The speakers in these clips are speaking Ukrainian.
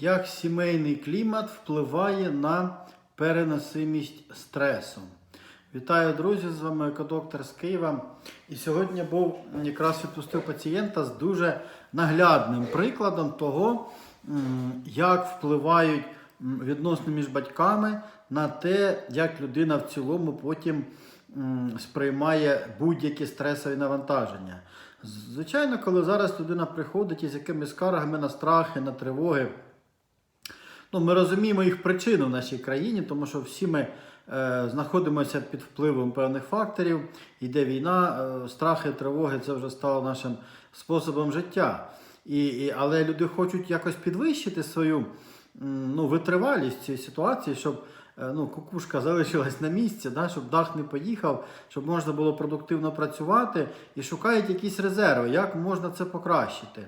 Як сімейний клімат впливає на переносимість стресу? Вітаю, друзі! З вами екодоктор з Києва. І сьогодні був якраз відпустив пацієнта з дуже наглядним прикладом того, як впливають відносини між батьками на те, як людина в цілому потім сприймає будь-які стресові навантаження. Звичайно, коли зараз людина приходить із якимись скаргами на страхи, на тривоги, Ну, ми розуміємо їх причину в нашій країні, тому що всі ми е, знаходимося під впливом певних факторів. Іде війна, е, страхи, тривоги це вже стало нашим способом життя. І, і, але люди хочуть якось підвищити свою ну, витривалість цієї ситуації, щоб е, ну, кукушка залишилась на місці, да, щоб дах не поїхав, щоб можна було продуктивно працювати і шукають якісь резерви, як можна це покращити.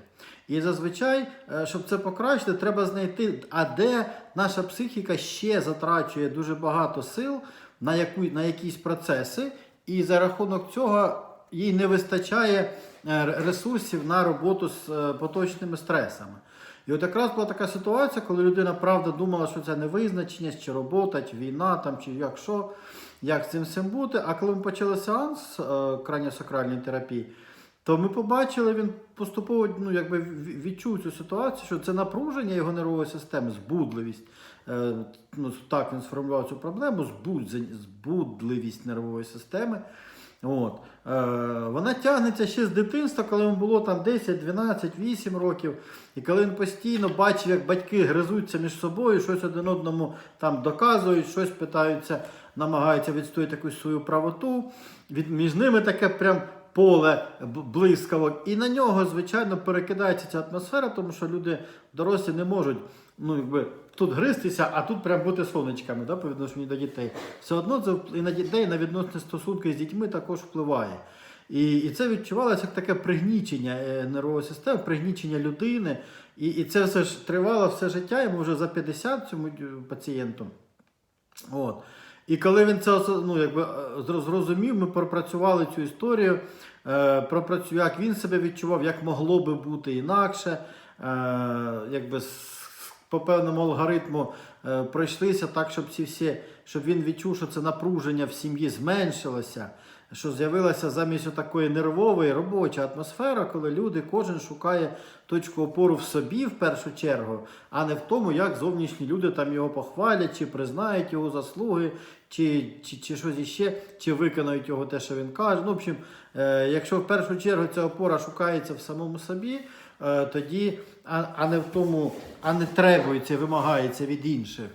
І зазвичай, е, щоб це покращити, треба знайти, а де наша психіка ще затрачує дуже багато сил на, яку, на якісь процеси, і за рахунок цього їй не вистачає е, ресурсів на роботу з поточними стресами. І от якраз була така ситуація, коли людина правда думала, що це невизначеність, чи робота, чи війна, там, чи як що, як з цим всім бути. А коли ми почали сеанс е, краніосакральної терапії, то ми побачили, він поступово ну, якби відчув цю ситуацію, що це напруження його нервової системи, збудливість. Е, ну, так він сформулював цю проблему, збудливість нервової системи. От. Е, вона тягнеться ще з дитинства, коли йому було там 10, 12, 8 років. І коли він постійно бачив, як батьки гризуться між собою, щось один одному там доказують, щось питаються, намагаються відстояти якусь свою правоту. Від, між ними таке прям поле блискавок. І на нього, звичайно, перекидається ця атмосфера, тому що люди дорослі не можуть ну, якби, тут гристися, а тут прям бути сонечками да, по відношенню до дітей. Все одно це і на дітей, на відносні стосунки з дітьми також впливає. І, і це відчувалося як таке пригнічення е, нервової системи, пригнічення людини. І, і це все ж тривало все життя, йому вже за 50 цьому е, пацієнту. От. І коли він це ну, якби, е, зрозумів, ми пропрацювали цю історію, е, пропрацю... як він себе відчував, як могло би бути інакше, е, якби по певному алгоритму е, пройшлися так, щоб ці всі, щоб він відчув, що це напруження в сім'ї зменшилося, що з'явилася замість такої нервової робоча атмосфера, коли люди, кожен шукає точку опору в собі в першу чергу, а не в тому, як зовнішні люди там його похвалять, чи признають його заслуги, чи, чи, чи щось іще, чи виконають його те, що він каже. Ну, в общем, е, якщо в першу чергу ця опора шукається в самому собі, е, тоді, а, а не в тому, а не требується, вимагається від інших.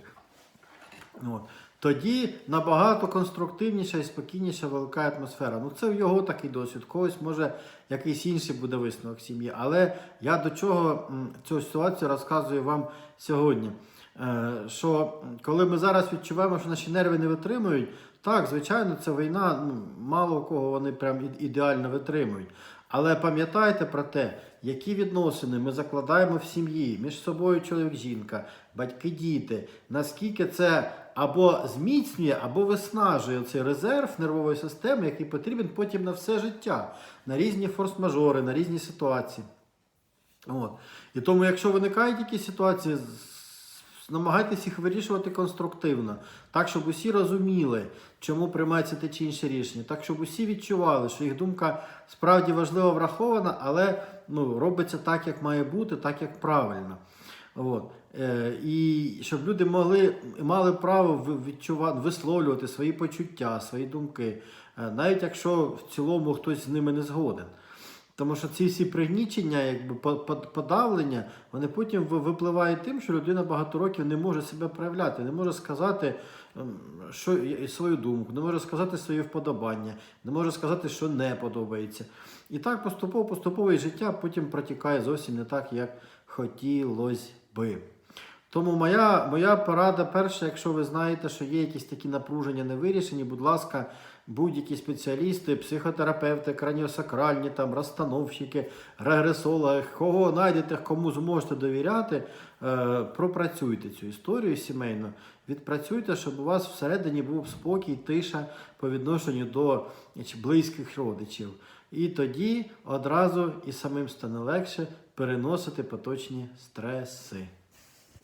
От. Тоді набагато конструктивніша і спокійніша велика атмосфера. Ну, це його такий досвід. Когось може якийсь інший буде висновок сім'ї. Але я до чого цю ситуацію розказую вам сьогодні. Е, Що коли ми зараз відчуваємо, що наші нерви не витримують, так, звичайно, це війна, ну, мало кого вони прям ідеально витримують. Але пам'ятайте про те, які відносини ми закладаємо в сім'ї між собою чоловік, жінка, батьки, діти, наскільки це або зміцнює, або виснажує цей резерв нервової системи, який потрібен потім на все життя, на різні форс-мажори, на різні ситуації. От. І тому, якщо виникають якісь ситуації, намагайтесь їх вирішувати конструктивно, так, щоб усі розуміли, чому приймається те чи інше рішення, так, щоб усі відчували, що їх думка справді важливо врахована, але ну, робиться так, як має бути, так, як правильно. От. Е, і щоб люди могли, мали право відчувати, висловлювати свої почуття, свої думки, е, навіть якщо в цілому хтось з ними не згоден. Тому що ці всі пригнічення, якби по- по- подавлення, вони потім випливають тим, що людина багато років не може себе проявляти, не може сказати ем, що, свою думку, не може сказати своє вподобання, не може сказати, що не подобається. І так поступово, поступово і життя потім протікає зовсім не так, як хотілося би. Тому моя, моя порада перша, якщо ви знаєте, що є якісь такі напруження невирішені, будь ласка, будь-які спеціалісти, психотерапевти, краніосакральні, там, розстановщики, регресологи, кого знайдете, кому зможете довіряти, е, пропрацюйте цю історію сімейну, відпрацюйте, щоб у вас всередині був спокій, тиша по відношенню до близьких родичів. І тоді одразу і самим стане легше переносити поточні стреси.